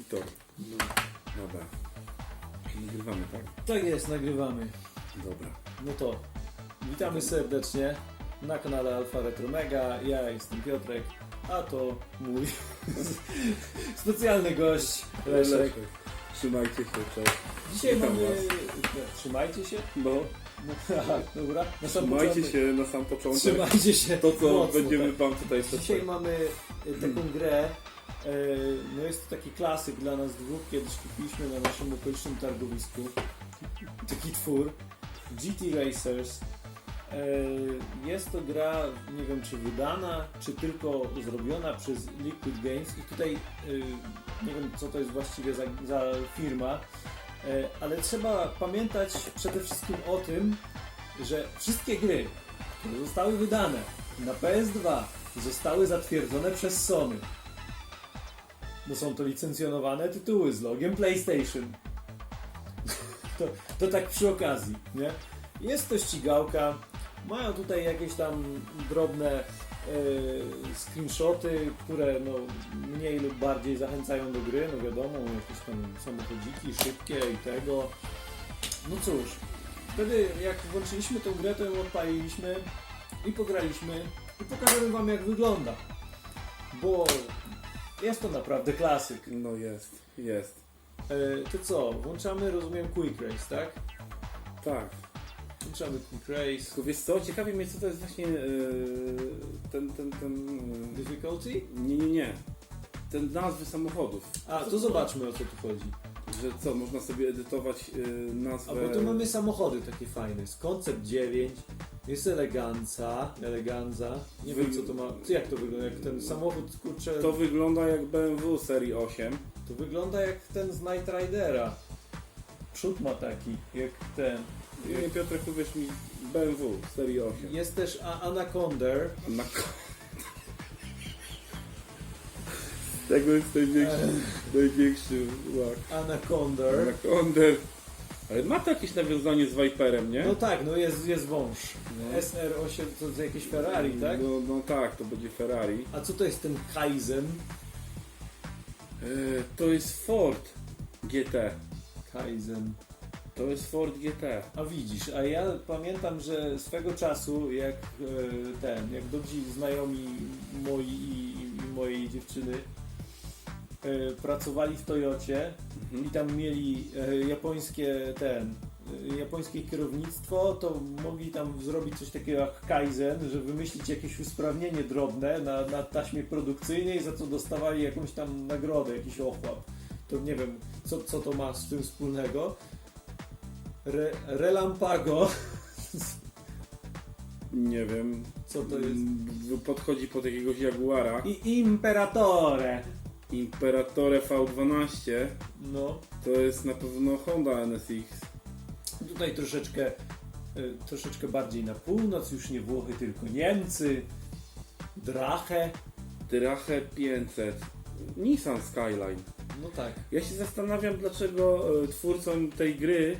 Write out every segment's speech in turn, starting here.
Editor. No. Dobra. Nagrywamy, tak? Tak jest, nagrywamy. Dobra. No to witamy serdecznie na kanale Alfa Retro Mega. Ja jestem Piotrek, a to mój specjalny gość Leszek. Trzymajcie się, cześć. Dzisiaj Witam mamy... was. Trzymajcie się. No, No, aha, dobra. Na sam trzymajcie początek. się na sam początek. Trzymajcie się. To, co mocno, będziemy tak. wam tutaj Dzisiaj mamy e, taką grę. E, No jest to taki klasyk dla nas dwóch. Kiedyś kupiliśmy na naszym okolicznym targowisku taki twór GT Racers. E, Jest to gra, nie wiem czy wydana, czy tylko zrobiona przez Liquid Games i tutaj e, nie wiem co to jest właściwie za, za firma, ale trzeba pamiętać przede wszystkim o tym, że wszystkie gry, które zostały wydane na PS2 zostały zatwierdzone przez Sony. Bo są to licencjonowane tytuły z logiem PlayStation. To, to tak przy okazji, nie? Jest to ścigałka, mają tutaj jakieś tam drobne e, screenshoty, które no, mniej lub bardziej zachęcają do gry, no wiadomo, jakieś tam samochodziki szybkie i tego. No cóż, wtedy jak włączyliśmy tę grę, to ją odpaliliśmy i pograliśmy i pokażemy wam jak wygląda. Bo jest to naprawdę klasyk. No jest, jest. E, to co, włączamy, rozumiem, Quick Race, tak? Tak. Włączamy Quick Race. Tylko wiesz co, ciekawi mnie co to jest właśnie e, ten, ten, ten... e, Difficulty? Nie, nie, nie. Ten nazwy samochodów. A, to zobaczmy o co tu chodzi. Że co, można sobie edytować e, nazwę... A bo tu mamy samochody takie fajne. Jest Concept 9, jest eleganza, eleganza. Nie wiem co to ma. Co, jak to wygląda? Jak ten samochód kurczę. To wygląda jak BMW serii 8. To wygląda jak ten z Night Ridera. Przód ma taki, jak ten. Nie wiem, Piotrek, powiesz mi BMW serii 8. Jest też A- Anaconder. Tego jest największy, największy łak. Anaconder. Anaconda. Ale ma to jakieś nawiązanie z Viperem, nie? No tak, no jest, jest wąż. No. SR8 to jest jakieś Ferrari, tak? No, no tak, to będzie Ferrari. A co to jest ten Kaizen? E, to jest Ford GT. Kaizen. To jest Ford GT. A widzisz, a ja pamiętam, że swego czasu, jak e, ten, jak dobrzy znajomi moi i, i mojej dziewczyny pracowali w Toyocie i Mhm. tam mieli e, japońskie ten, e, japońskie kierownictwo, to mogli tam zrobić coś takiego jak Kaizen, że wymyślić jakieś usprawnienie drobne na, na taśmie produkcyjnej, za co dostawali jakąś tam nagrodę, jakiś ochłap. To nie wiem, co, co to ma z tym wspólnego. Re, Relampago, Nie wiem. co to jest? Mm, Podchodzi pod jakiegoś Jaguara. I Imperatore. Imperatore V12. No, To jest na pewno Honda NSX. tutaj troszeczkę, e, troszeczkę bardziej na północ, już nie Włochy, tylko Niemcy. Drache. Drache 500. Nissan Skyline. No tak. Ja się zastanawiam, dlaczego e, twórcom tej gry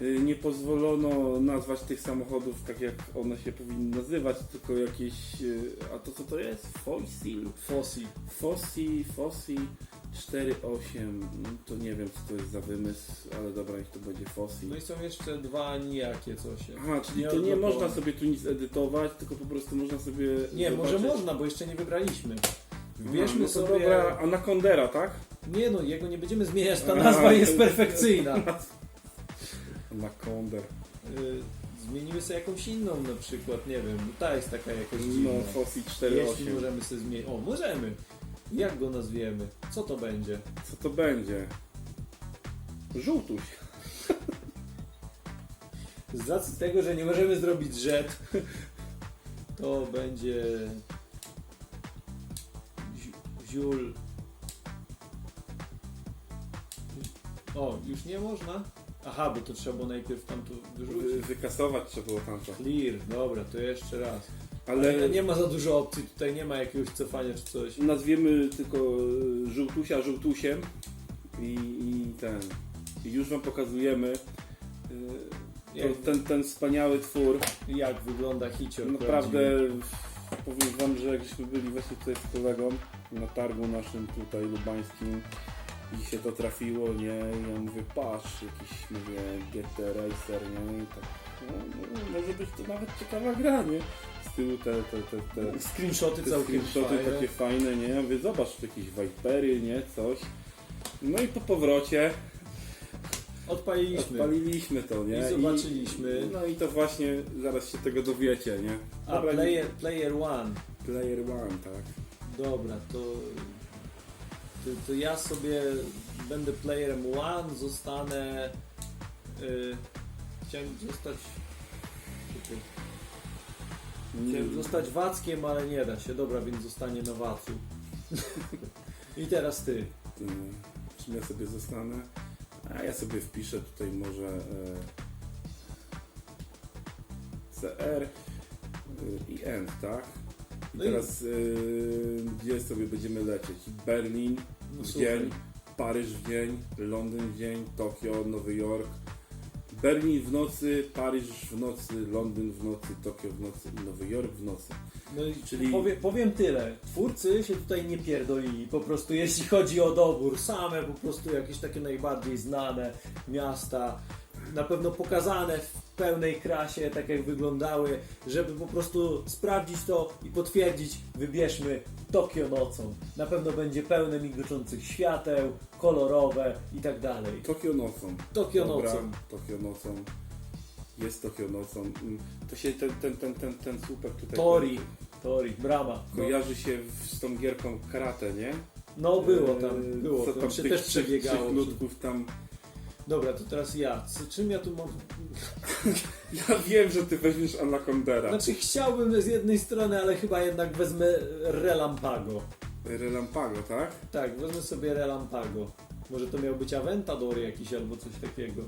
nie pozwolono nazwać tych samochodów tak, jak one się powinny nazywać, tylko jakieś. e, A to co to jest? Fossil? Fossil. Fossi, Fossi 4.8. No, To nie wiem, co to jest za wymysł, ale dobra, niech to będzie Fossi. No i są jeszcze dwa nijakie coś. Aha, czyli Nie to nie odblokowane. można sobie tu nic edytować, tylko po prostu można sobie. Nie, może zobaczyć- można, bo jeszcze nie wybraliśmy. Aha, Wybierzmy no sobie... Dobra, Anacondera, tak? Nie no, jego nie będziemy zmieniać, ta A, nazwa jest perfekcyjna. Anaconder. Y, Zmienimy sobie jakąś inną na przykład, nie wiem, ta jest taka jakaś dziwna. No, Fossi Jeśli 4.8. możemy sobie zmienić. O, możemy. Jak go nazwiemy? Co to będzie? Co to będzie? Żółtuś. Z racji tego, że nie możemy zrobić rzet, to będzie Zi- ziul. O, już nie można? Aha, bo to trzeba było najpierw tam to wyrzucić. wykasować trzeba było tamto. Clear, dobra, to jeszcze raz. Ale Ale nie ma za dużo opcji, tutaj nie ma jakiegoś cofania czy coś. nazwiemy tylko e, żółtusia żółtusiem i, i ten. I już wam pokazujemy e, Jak, ten, ten wspaniały twór. jak wygląda hicior Naprawdę powiem wam, że jak żeśmy byli właśnie tutaj z kolegą na targu naszym tutaj lubańskim, i się to trafiło, nie? I ja mówię, patrz, jakiś, mówię, GT Racer, nie? I tak, no, no, może być to nawet ciekawa gra, nie? Z tyłu te, te, te, te, Screenshoty te całkiem screenshoty fajne. takie fajne, nie? Ja mówię, zobacz, tu jakieś Vipery, nie? Coś. No i po powrocie Odpaliliśmy. odpaliliśmy to, nie? I zobaczyliśmy. no i to właśnie, zaraz się tego dowiecie, nie? A Dobra, player, player One. Player One, tak. Dobra, to, to, ja sobie będę playerem One, zostanę. y, chciałem zostać. Chciałem zostać Wackiem, ale nie da się. Dobra, więc zostanie na Wacu. I teraz ty. Mm, Czym ja sobie zostanę? A ja sobie wpiszę tutaj może e, CR e, i End, tak? I No i- teraz e, gdzie sobie będziemy lecieć? Berlin No w słuchaj. dzień, Paryż w dzień, Londyn w dzień, Tokio, Nowy Jork. Berlin w nocy, Paryż w nocy, Londyn w nocy, Tokio w nocy i Nowy Jork w nocy. No i Czyli- powie, powiem tyle. Twórcy się tutaj nie pierdolili. Po prostu jeśli chodzi o dobór, same po prostu jakieś takie najbardziej znane miasta, na pewno pokazane w pełnej krasie, tak jak wyglądały, żeby po prostu sprawdzić to i potwierdzić, wybierzmy Tokio nocą. Na pewno będzie pełne migoczących świateł, kolorowe i tak dalej. Tokio nocą. Tokio Dobra, nocą. Tokio nocą. Jest Tokio nocą. Mm, To się ten, ten, ten, ten, ten słupek tutaj Tori, Tori, brama. Kojarzy się z tą gierką karate, nie? no było tam, Eee, było. Co Tam tam się tych też przebiegało. ludków tam. Dobra, to teraz ja. C- Czym ja tu mam... Ja wiem, że ty weźmiesz Anacondera. Znaczy chciałbym z jednej strony, ale chyba jednak wezmę Relampago. Relampago, tak? Tak, wezmę sobie Relampago. Może to miał być Aventador jakiś albo coś takiego.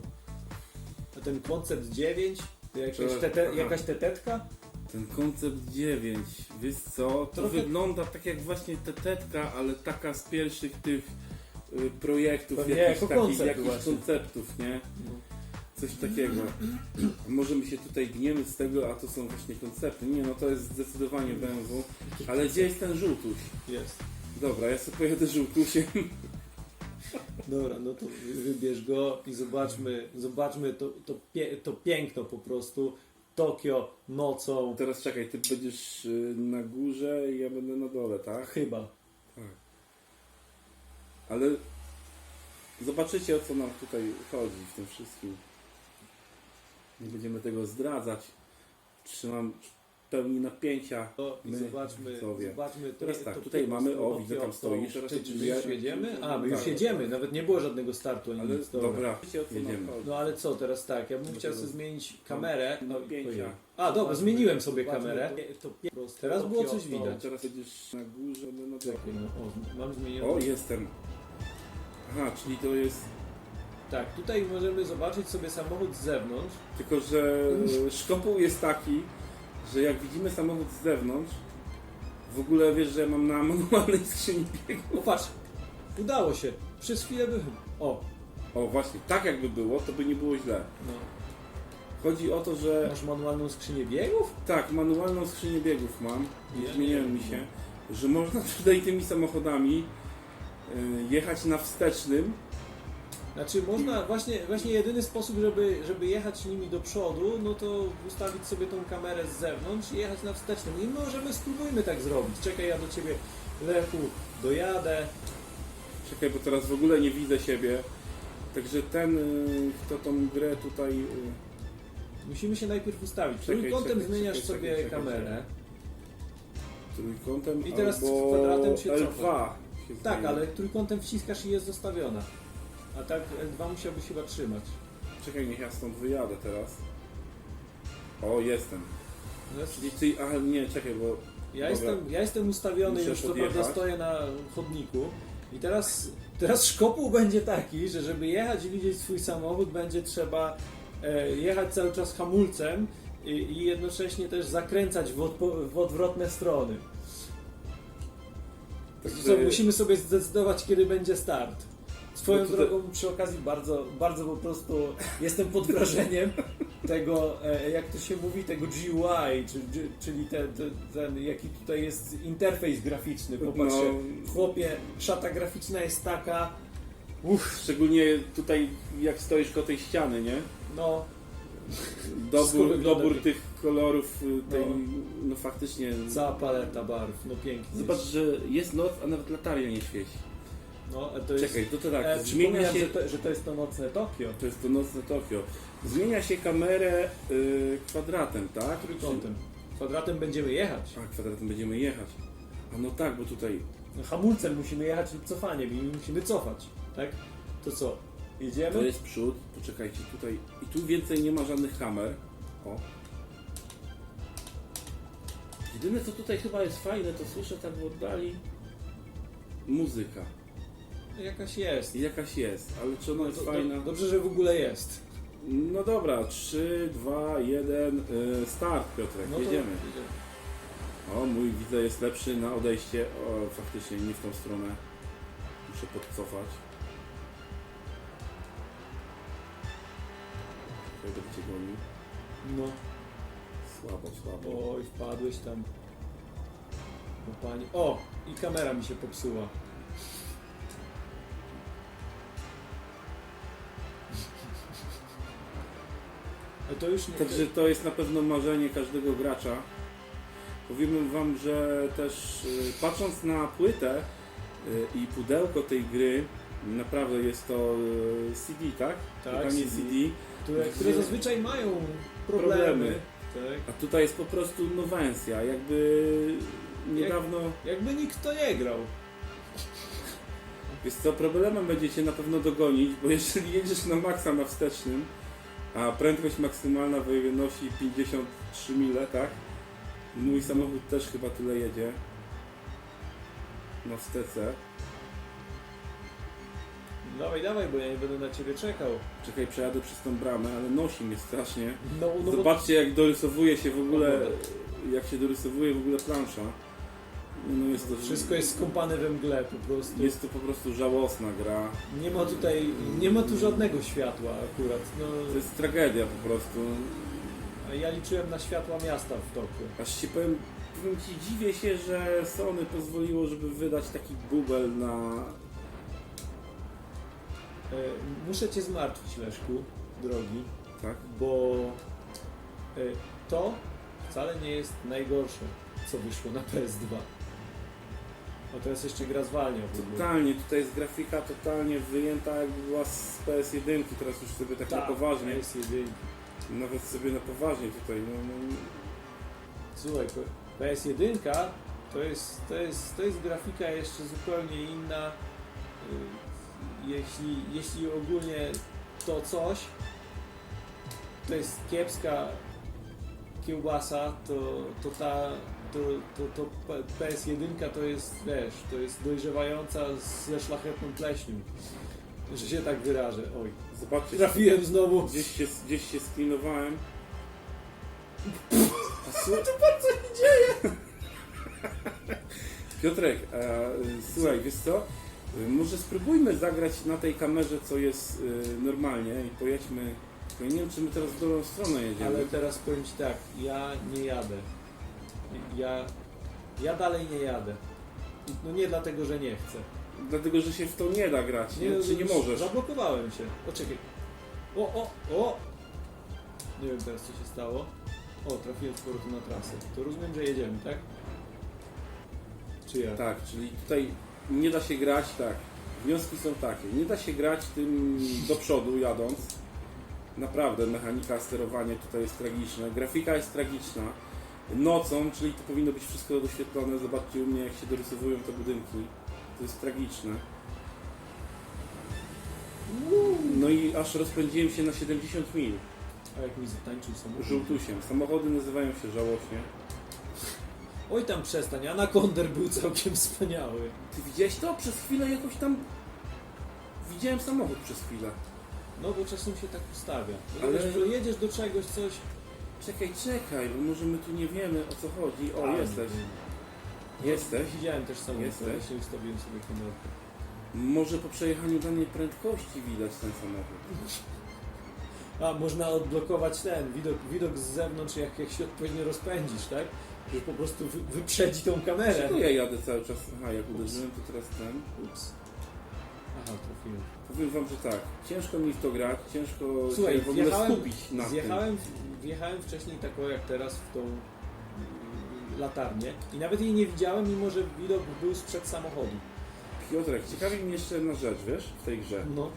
A ten koncept 9? To Jakaś, To- tete, jakaś tetetka? Ten koncept 9, wiesz co? To Trochę- wygląda tak jak właśnie tetetka, ale taka z pierwszych tych projektów, Pewnie jakichś, jako takich, koncept jakichś właśnie. konceptów, nie? Coś takiego. Może my się tutaj gniemy z tego, a to są właśnie koncepty. Nie, no to jest zdecydowanie BMW. Ale gdzie jest ten żółtuś? Jest. Dobra, ja sobie pojadę żółtusiem. Dobra, no to wy- wybierz go i zobaczmy, zobaczmy to, to, pie, to piękno po prostu. Tokio nocą. Teraz czekaj, ty będziesz y, na górze i ja będę na dole, tak? Chyba. Ale zobaczycie o co nam tutaj chodzi w tym wszystkim. Nie będziemy tego zdradzać. Trzymam pełni napięcia. To i My, zobaczmy, zobaczmy. To, Teraz tak, to tutaj mamy, o, widzę, tam to- stoisz, teraz Czy, czy już jedziemy? A, my już Tak. jedziemy. Nawet nie było żadnego startu ani Ale nic. Dobra. dobra, Jedziemy. No ale co teraz tak? Ja bym chciał sobie zmienić kamerę. No, No, napięcia. A, dobra, zmieniłem sobie kamerę. Teraz było coś widać. Teraz będziesz na górze, będę na dole. Czekaj, no, o, mam zmienioną. O, jestem. Aha, czyli to jest... Tak, tutaj możemy zobaczyć sobie samochód z zewnątrz. Tylko, że szkopuł jest taki, że jak widzimy samochód z zewnątrz, w ogóle wiesz, że ja mam na manualnej skrzyni biegów. O patrz, udało się. Przez chwilę by... O, O właśnie, tak jakby było, to by nie było źle. no. Chodzi o to, że Masz manualną skrzynię biegów? tak, manualną skrzynię biegów mam, nie zmieniłem nie mi się, że można tutaj tymi samochodami jechać na wstecznym. Znaczy można, właśnie, właśnie jedyny sposób, żeby, żeby jechać nimi do przodu, no to ustawić sobie tą kamerę z zewnątrz i jechać na wstecznym. I możemy, spróbujmy tak zrobić. Czekaj, ja do Ciebie, Lechu, dojadę. Czekaj, bo teraz w ogóle nie widzę siebie. Także ten, y, kto tą grę tutaj... y, Musimy się najpierw ustawić. Czekaj, Trójkątem czekaj, zmieniasz czekaj, sobie czekaj, czekaj, kamerę. trójkątem I teraz albo kwadratem się L2 cofa. Się Tak, ale trójkątem wciskasz i jest zostawiona. A tak L2 musiałbyś chyba trzymać. Czekaj, niech ja stąd wyjadę teraz. O, jestem. No jest- Czyli ty, ale nie, czekaj, bo Ja jestem, ja jestem ustawiony Muszę już, co prawda stoję na chodniku i teraz, teraz szkopuł będzie taki, że żeby jechać i widzieć swój samochód będzie trzeba e, jechać cały czas hamulcem i, i jednocześnie też zakręcać w, odpo- w odwrotne strony. Co, musimy sobie zdecydować kiedy będzie start. Swoją No tutaj- drogą przy okazji bardzo, bardzo po prostu jestem pod wrażeniem tego, e, jak to się mówi, tego GUI, czy- czyli te, te, ten, jaki tutaj jest interfejs graficzny. Popatrzcie, No. chłopie, szata graficzna jest taka, Uff, Szczególnie tutaj jak stoisz koło tej ściany, nie? no, Dobór, dobór tych kolorów y, tej, No. no, faktycznie. cała paleta barw, no pięknie. Zobacz, że jest noc, a nawet lataria nie świeci. No, a to jest... Czekaj, to, to tak, e, zmienia się, że to, że to jest to nocne Tokio. to jest to nocne Tokio, zmienia się kamerę y, kwadratem, tak? Trójkątem. Kwadratem będziemy jechać. A, kwadratem będziemy jechać. A no tak, bo tutaj No, Hamulcem musimy jechać lub cofaniem i musimy cofać, tak? To co? Jedziemy? to jest przód, poczekajcie, tutaj i tu więcej nie ma żadnych kamer. O. Jedyne co tutaj chyba jest fajne, to słyszę tak w oddali muzyka. Jakaś jest. Jakaś jest, ale czy ona jest Do- do- fajna? Dobrze, że w ogóle jest. No dobra, 3, 2, 1, y, start Piotrek, No to jedziemy. O, mój widzę jest lepszy na odejście. O, faktycznie nie w tą stronę. Muszę podcofać. Będę cię gonił. No. Słabo, słabo. Oj, wpadłeś tam. No pani. O! I kamera mi się popsuła. A to już nie. Także to jest na pewno marzenie każdego gracza. Powiem wam, że też y, patrząc na płytę y, i pudełko tej gry, naprawdę jest to y, CD, tak? Tak, CD. CD. Które, które zazwyczaj mają problemy. Problemy. Tak. A tutaj jest po prostu nowencja, jakby niedawno... Jakby nikt to nie grał. Więc co, problemem będziecie na pewno dogonić, bo jeżeli jedziesz na maksa na wstecznym, a prędkość maksymalna wynosi 53 mile, tak? Mój samochód też chyba tyle jedzie. Na wstece. Dawaj, dawaj, bo ja nie będę na ciebie czekał. Czekaj, przejadę przez tą bramę, ale nosi mnie strasznie. No, no bo- Zobaczcie jak dorysowuje się w ogóle, No, jak się dorysowuje w ogóle plansza. No jest to, Wszystko jest skąpane we mgle po prostu. Jest to po prostu żałosna gra. Nie ma tutaj, nie ma tu żadnego światła akurat. No, To jest tragedia po prostu. a ja liczyłem na światła miasta w Tokio. Aż się powiem, powiem ci, dziwię się, że Sony pozwoliło, żeby wydać taki bubel na... E, Muszę cię zmartwić, Leszku, drogi, Tak? bo e, to wcale nie jest najgorsze, co wyszło na PS2. A teraz jeszcze gra zwalnia w ogóle. Totalnie, tutaj jest grafika totalnie wyjęta jakby była z PS1, teraz już sobie tak na poważnie, jest jedynka. nawet sobie na poważnie tutaj, no, no Słuchaj, ko- PS1 to jest, to, jest, to jest grafika jeszcze zupełnie inna. Jeśli, jeśli ogólnie to coś to jest kiepska kiełbasa, to, to ta to, to, to P- PS1 to jest, wiesz, to jest dojrzewająca ze szlachetną pleśnią. Że się tak wyrażę. Oj, zobaczcie, trafiłem znowu. gdzieś się, gdzieś się sklinowałem. A su- Co się dzieje? Piotrek, e, y, słuchaj, wiesz co? Y, Może spróbujmy zagrać na tej kamerze, co jest y, normalnie i pojedźmy. Ja nie wiem, czy my teraz w dobrą stronę jedziemy. Ale teraz powiem Ci tak, ja nie jadę. Ja, ja dalej nie jadę. No nie dlatego, że nie chcę. Dlatego, że się w to nie da grać, nie? czy nie możesz? Zablokowałem się. Poczekaj. O, o, o! Nie wiem teraz co się stało. O, trafiłem z powrotem na trasę. To rozumiem, że jedziemy, tak? Czy ja? Tak, czyli tutaj nie da się grać, tak. Wnioski są takie. Nie da się grać tym do przodu jadąc. Naprawdę mechanika, sterowanie tutaj jest tragiczne. Grafika jest tragiczna. Nocą, czyli to powinno być wszystko doświetlone. Zobaczcie u mnie, jak się dorysowują te budynki. To jest tragiczne. No i aż rozpędziłem się na 70 mil A jak mi zatańczył samochód? żółtusiem. Samochody nazywają się żałośnie. Oj tam przestań, Anakonder był całkiem wspaniały. Ty widziałeś to? Przez chwilę jakoś tam... Widziałem samochód przez chwilę. No bo czasem się tak ustawia. Ale- Ale... Wiesz, że jedziesz do czegoś, coś... Czekaj, czekaj, bo może my tu nie wiemy o co chodzi. O, jesteś. Jesteś. Widziałem też samochód, Jesteś. ale się ustawiłem sobie kamerkę. Może po przejechaniu danej prędkości widać ten samochód. A, można odblokować ten widok, widok z zewnątrz, jak, jak się odpowiednio rozpędzisz, tak? Że po prostu wy, wyprzedzi tą kamerę. Czego ja jadę cały czas? Aha, jak uderzyłem, to teraz ten. Ups. Aha, trafiłem. Powiem wam, że tak, ciężko mi w to grać, ciężko Słuchaj, się w ogóle wjechałem- skupić na Zjechałem, wjechałem wcześniej taką jak teraz w tą mm, latarnię i nawet jej nie widziałem, mimo że widok był sprzed samochodu. tym. Piotrek, ciekawi mnie jeszcze jedna rzecz, wiesz, w tej grze. No.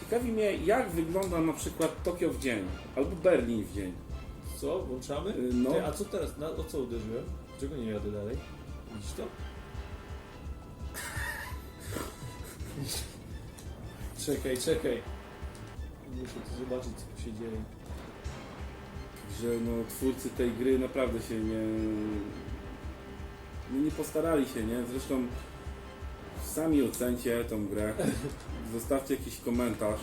Ciekawi mnie, jak wygląda na przykład Tokio w dzień, albo Berlin w dzień. Co, włączamy? Y, No, Ty, a co teraz? Na, o co uderzyłem? Dlaczego nie jadę dalej? Widzisz to? czekaj, czekaj. Muszę tu zobaczyć, co się dzieje. że no, twórcy tej gry naprawdę się nie, no nie postarali się, nie? Zresztą sami ocencie tą grę, zostawcie jakiś komentarz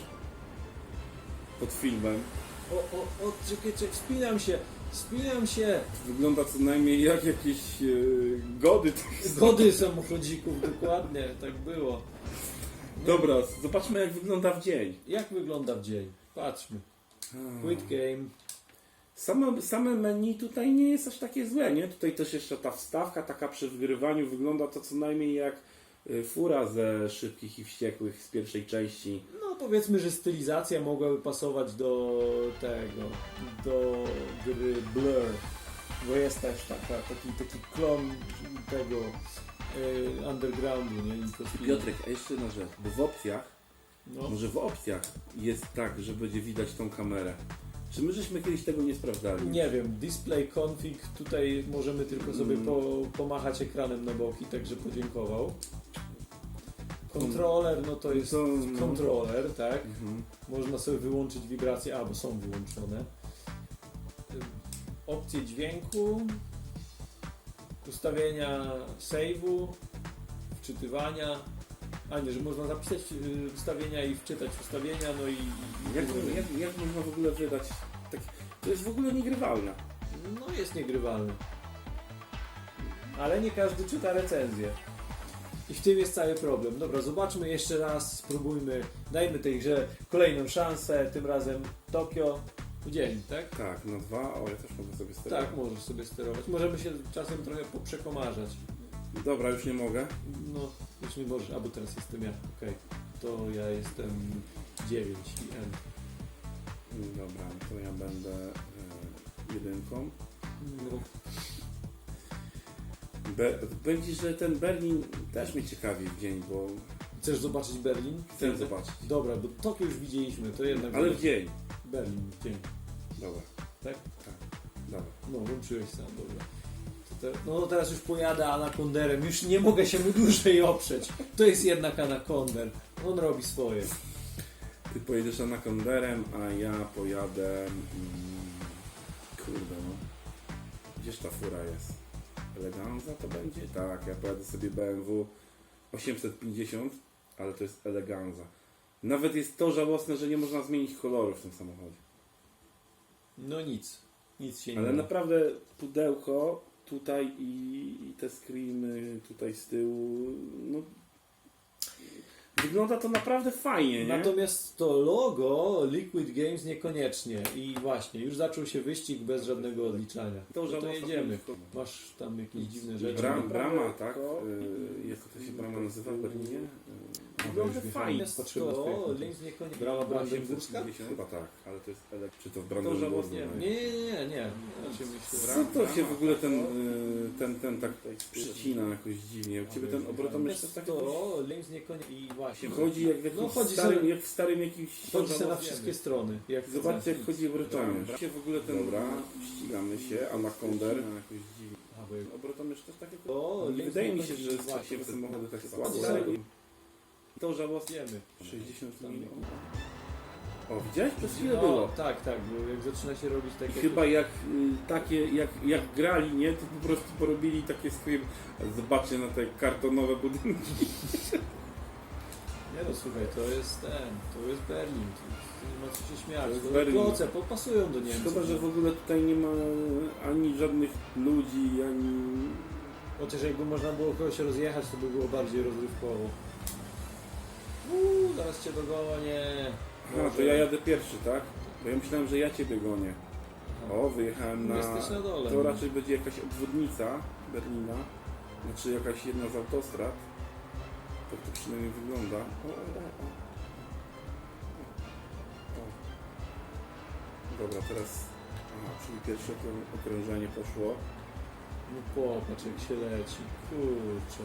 pod filmem. O, o, o, czekaj, czekaj, wspinam się, wspinam się. Wygląda co najmniej jak jakieś e, gody. Zgody samochodzików, dokładnie, tak było. Dobra, zobaczmy jak wygląda w dzień. Jak wygląda w dzień? Patrzmy. Quit game. Same, same menu tutaj nie jest aż takie złe, nie? Tutaj też jeszcze ta wstawka taka przy wgrywaniu wygląda to co najmniej jak fura ze szybkich i wściekłych z pierwszej części. No powiedzmy, że stylizacja mogłaby pasować do tego, do gry Blur, bo jest też taka, taki, taki klon tego y, undergroundu, nie? Piotrek, a jeszcze jedna rzecz, bo w opcjach, No. może w opcjach jest tak, że będzie widać tą kamerę. Czy my żeśmy kiedyś tego nie sprawdzali? Nie wiem, display config, tutaj możemy tylko sobie Mm. po, pomachać ekranem na boki, także podziękował. Kontroler, no to jest To, kontroler, tak? Mhm. Można sobie wyłączyć wibracje, a bo są wyłączone. Opcje dźwięku, ustawienia save'u, wczytywania. A nie, że można zapisać y, ustawienia i wczytać ustawienia, no i. Jak, jak, jak można w ogóle wydać To jest w ogóle niegrywalne. No jest niegrywalny. Ale nie każdy czyta recenzję. I w tym jest cały problem. Dobra, zobaczmy jeszcze raz, spróbujmy, dajmy tej grze kolejną szansę, tym razem Tokio w dzień, tak? Tak, na dwa, o ja też mogę sobie sterować. Tak, możesz sobie sterować. Możemy się czasem trochę poprzekomarzać. Dobra, już nie mogę. No, już nie możesz, albo teraz jestem ja, okej. To ja jestem 9 i N. Dobra, to ja będę e, jedynką. No, Be, będzie, że ten Berlin też mnie ciekawi w dzień, bo Chcesz zobaczyć Berlin? chcę zobaczyć. Dobra, bo Tokio już widzieliśmy, to jednak Ale w dzień. Berlin w dzień. Dobra. Tak? Tak. Dobra. No, włączyłeś sam, dobra. No teraz już pojadę anakonderem, już nie mogę się mu dłużej oprzeć. To jest jednak anakonder. On robi swoje. Ty pojedziesz anakonderem, a ja pojadę... Mm, kurde no. Gdzież ta fura jest? Eleganza to będzie? Tak, ja pojadę sobie BMW 850, ale to jest Eleganza. Nawet jest to żałosne, że nie można zmienić koloru w tym samochodzie. No nic. Nic się nie Ale da. naprawdę pudełko tutaj i, i te screeny tutaj z tyłu, no wygląda to naprawdę fajnie, nie? Natomiast to logo Liquid Games niekoniecznie. I właśnie, już zaczął się wyścig bez żadnego odliczania. To No to jedziemy. Masz tam jakieś dziwne rzeczy. Bram, brama, tak? to- Y, Jest to się brama nazywa w Berlinie? Wygląda już fajnie. na To links niekoniecznie. Była Brandenburska? 850? Chyba tak, ale to jest elek... Czy to w To żałosnie. no Nie, nie, nie, nie. Co to się w ogóle ten, y, ten, ten tak przycina jakoś dziwnie? U Ciebie ten obrotomierz to jest taki to links niekoniecznie. I właśnie. chodzi jak w jakimś No, chodzi starym, sobie- jak w starym jakimś... Chodzi sobie na wszystkie strony. Jak Zobaczcie jak chodzi obrotomierz. Się w ogóle ten... Dobra, ścigamy się, Anakonder. Jakoś dziwnie. Obrotomierz też takie... Wydaje mi się, że takie samochody tak słabo. To żałosnie. Wiemy. 60 Tam- milionów. O, widziałeś? Przez chwilę No, było. Tak, tak, bo jak zaczyna się robić I takie... chyba jak y, takie, jak, jak grali, nie, to po prostu porobili takie swoje... Zobaczcie na te kartonowe budynki. Nie no, słuchaj, to jest ten, to jest Berlin, tu nie ma co się śmiać. To jest To Berlin. Kloce, popasują do Niemców. Szkoda, że w ogóle tutaj nie ma ani żadnych ludzi, ani... Chociaż jakby można było kogoś rozjechać, to by było bardziej rozrywkowo. Uuu, zaraz cię dogonię. A, to ja jadę pierwszy, tak? Bo ja myślałem, że ja Ciebie gonię. O, wyjechałem na... Jesteś na dole. To no. raczej będzie jakaś obwodnica Berlina. Znaczy jakaś jedna z autostrad. Tak to przynajmniej wygląda. O, o, o, o. O. Dobra, teraz... Aha, czyli pierwsze okrą- okrążenie poszło. No popatrz jak się leci. Kurczę.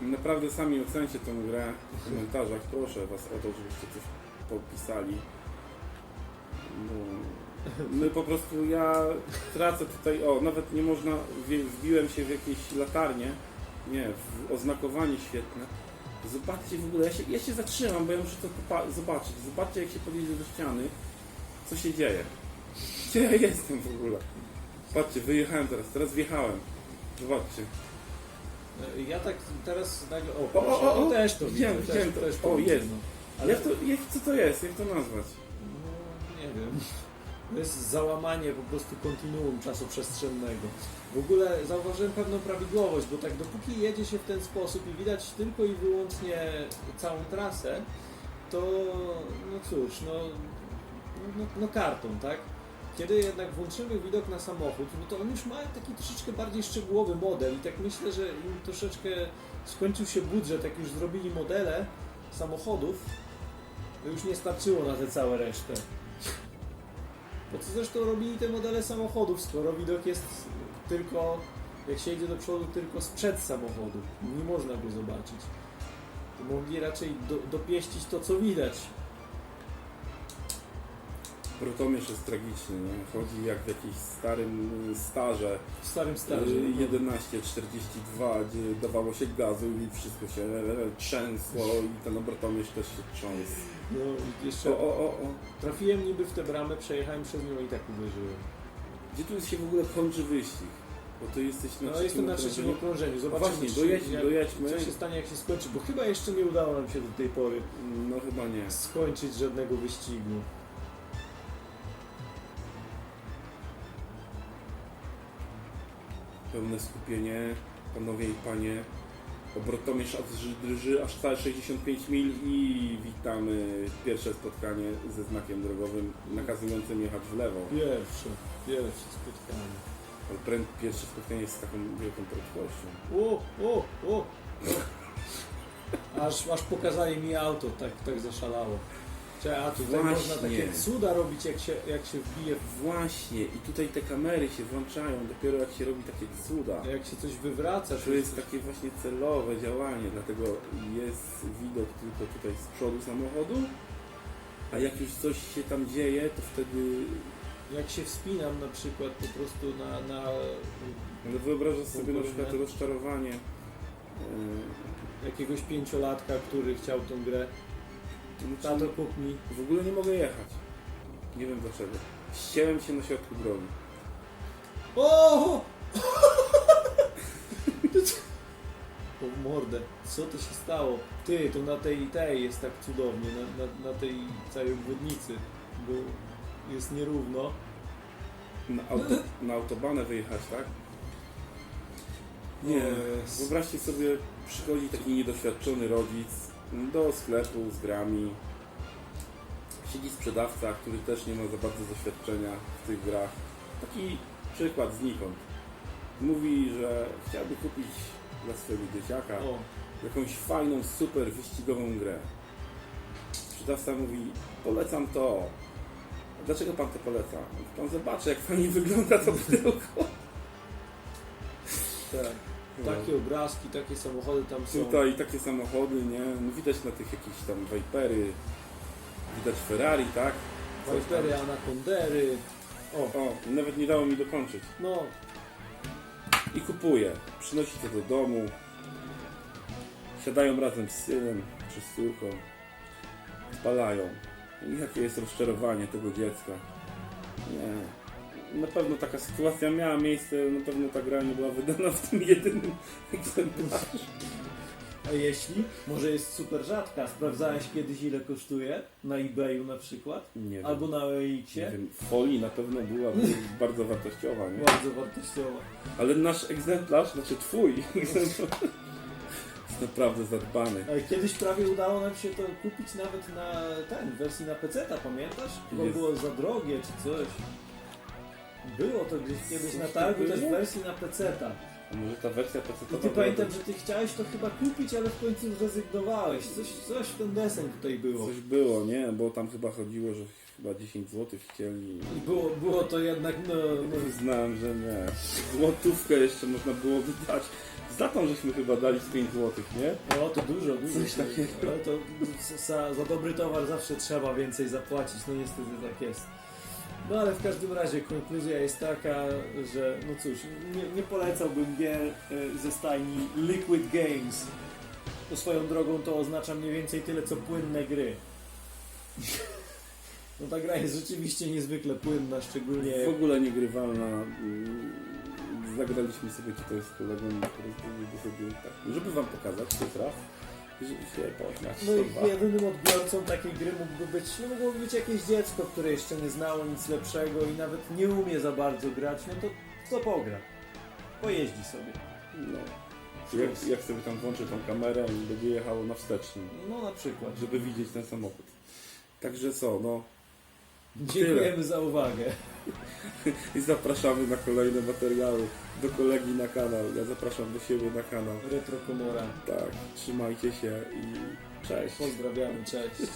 Naprawdę sami ocencie tę grę w komentarzach. Proszę Was o to, żebyście coś popisali. No, my po prostu ja tracę tutaj, o nawet nie można, wbiłem się w jakieś latarnie, nie, w oznakowanie świetne. Zobaczcie w ogóle, ja się, ja się zatrzymam, bo ja muszę to zobaczyć. Zobaczcie jak się podjedzie do ściany, co się dzieje. Gdzie ja jestem w ogóle? Patrzcie, wyjechałem teraz, teraz wjechałem. Zobaczcie. E, Ja tak teraz nagle. O, O, o, o, o. też to Widziałem, widzę, widziałem też, to. też O, widzę, jest. No. Ale Jak to, jak, co to jest? Jak to nazwać? No, nie wiem. To jest załamanie po prostu kontinuum czasoprzestrzennego. W ogóle zauważyłem pewną prawidłowość, bo tak dopóki jedzie się w ten sposób i widać tylko i wyłącznie całą trasę, to no cóż, no, no, no karton, tak? Kiedy jednak włączymy widok na samochód, no to on już ma taki troszeczkę bardziej szczegółowy model i tak myślę, że im troszeczkę skończył się budżet, jak już zrobili modele samochodów, to już nie starczyło na tę całą resztę. Po co zresztą robili te modele samochodów, skoro widok jest tylko, jak się jedzie do przodu, tylko sprzed samochodu. Nie można go zobaczyć. To mogli raczej do, dopieścić to, co widać. Protomierz jest tragiczny, nie? Chodzi jak w jakimś starym y, starze W starym y, starze. 1142, gdzie dawało się gazu i wszystko się e, trzęsło i ten obrotomierz też się trząsł. No O, jeszcze o, o, o. trafiłem niby w tę bramę, przejechałem przez nią i tak uderzyłem. Gdzie tu się w ogóle kończy wyścig? Bo to jesteś na No jestem na trzecim okrążeniu. okrążeniu. Zobaczymy, Właśnie, czy- dojedź, jak, dojedźmy. co się stanie, jak się skończy, bo chyba jeszcze nie udało nam się do tej pory No chyba nie. skończyć żadnego wyścigu. Pełne skupienie, panowie i panie. Obrotomierz aż drży aż całe 65 mil i witamy pierwsze spotkanie ze znakiem drogowym nakazującym jechać w lewo. Pierwsze, pierwsze spotkanie. Ale pręd, pierwsze spotkanie jest z taką wielką prędkością. O, o, o! Aż, aż pokazali mi auto, tak, tak zaszalało. A tutaj Właśnie. można takie cuda robić, jak się, jak się wbije, w, Właśnie, i tutaj te kamery się włączają dopiero jak się robi takie cuda. jak się coś wywraca. To jest takie właśnie celowe działanie, dlatego jest widok tylko tutaj z przodu samochodu, a jak już coś się tam dzieje, to wtedy... Jak się wspinam na przykład po prostu na... na Ale wyobrażasz sobie na przykład rozczarowanie. e, jakiegoś pięciolatka, który chciał tą grę. Tato kup mi. w ogóle nie mogę jechać. Nie wiem dlaczego. Ścięłem się na środku drogi. O! O mordę, co to się stało? Ty, to na tej tej jest tak cudownie, na, na, na tej całej obwodnicy, bo jest nierówno. Na, auto, na autobanę wyjechać, tak? Nie. Wyobraźcie sobie, przychodzi taki niedoświadczony rodzic do sklepu z grami. Siedzi sprzedawca, który też nie ma za bardzo doświadczenia w tych grach. Taki przykład znikąd. Mówi, że chciałby kupić dla swojego dzieciaka O, jakąś fajną, super wyścigową grę. Sprzedawca mówi, polecam to. A dlaczego pan to poleca? Pan zobaczy, jak fajnie wygląda to pudełko. tak. Takie obrazki, takie samochody tam są. Tutaj takie samochody, nie? No widać na tych jakieś tam Vipery, widać Ferrari, tak? Coś tam. Vipery, Anacondery. O, O, nawet nie dało mi dokończyć. no, I kupuje. Przynosi to do domu. Siadają razem z synem czy z córką. Spalają. I jakie jest rozczarowanie tego dziecka. Nie. Na pewno taka sytuacja miała miejsce, na pewno ta gra nie była wydana w tym jedynym egzemplarzu. a jeśli? Może jest super rzadka. Sprawdzałeś kiedyś ile kosztuje? Na eBayu na przykład? Nie wiem. Albo na Nie OLX-ie? wiem, w folii na pewno była bardzo wartościowa, nie? Bardzo wartościowa. Ale nasz egzemplarz, znaczy twój egzemplarz jest naprawdę zadbany. Ale kiedyś prawie udało nam się to kupić nawet na ten, w wersji na PC, pamiętasz? Bo Jest. było za drogie czy coś. Było to gdzieś kiedyś na targu też w wersji na PC. A może ta wersja PC I ty pamiętam, że ty chciałeś to chyba kupić, ale w końcu zrezygnowałeś. Coś, coś w ten deseń tutaj było. Coś było, nie? Bo tam chyba chodziło, że chyba 10 zł chcieli. I było, było to jednak, no, no Znałem, że nie. Złotówkę jeszcze można było wydać. Za tą żeśmy chyba dali z 5 zł, nie? no to dużo, dużo. Coś takiego. No, to za, za dobry towar zawsze trzeba więcej zapłacić, no niestety tak jest. No ale w każdym razie konkluzja jest taka, że no cóż, nie, nie polecałbym gier e, ze stajni Liquid Games. To swoją drogą to oznacza mniej więcej tyle co płynne gry. No ta gra jest rzeczywiście niezwykle płynna, szczególnie W ogóle niegrywalna. Mm, Zagraliśmy sobie tutaj z kolegą, który sobie tak, żeby wam pokazać, to jest raz. No i jedynym odbiorcą takiej gry mógłby być, no mogłoby być jakieś dziecko, które jeszcze nie znało nic lepszego i nawet nie umie za bardzo grać, no to co pogra? Pojeździ sobie. No. Jak, jak sobie tam włączę tą kamerę i będzie jechało na wstecznym, No na przykład. żeby widzieć ten samochód. Także co, no Dziękujemy za uwagę. i zapraszamy na kolejne materiały do kolegi na kanał. Ja zapraszam do siebie na kanał. Retro Komora. Tak, trzymajcie się i cześć. Pozdrawiamy, cześć.